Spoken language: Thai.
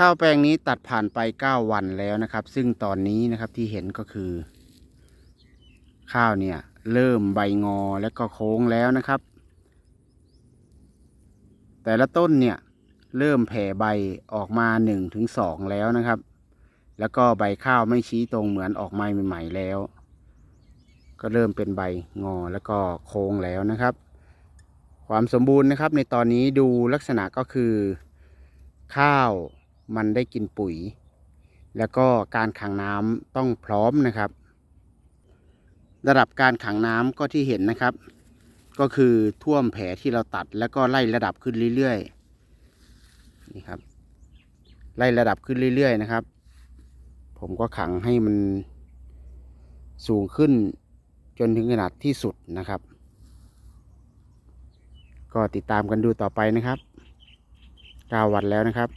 ข้าวแปลงนี้ตัดผ่านไป 9 วันแล้วนะครับ ซึ่งตอนนี้นะครับที่เห็นก็คือ ข้าวเนี่ย เริ่มใบงอและก็โค้งแล้วนะครับ แต่ละต้นเนี่ย เริ่มแผ่ใบออกมา 1-2ถึงแล้วนะครับ แล้วก็ใบข้าวไม่ชี้ตรงเหมือนออกไม้ใหม่ ๆ แล้ว ก็เริ่มเป็นใบงอแล้วก็โค้งแล้วนะครับ ความสมบูรณ์นะครับในตอนนี้ดูลักษณะก็คือ ข้าว มันได้กินปุ๋ย แล้วก็การขังน้ำต้องพร้อมนะครับ ระดับการขังน้ำก็ที่เห็นนะครับ ก็คือท่วมแผลที่เราตัดแล้วก็ไล่ระดับขึ้นเรื่อยๆนี่ครับ ไล่ระดับขึ้นเรื่อยๆนะครับ ผมก็ขังให้มันสูงขึ้นจนถึงขนาดที่สุดนะครับ ก็ติดตามกันดูต่อไปนะครับ9วันแล้วนะครับ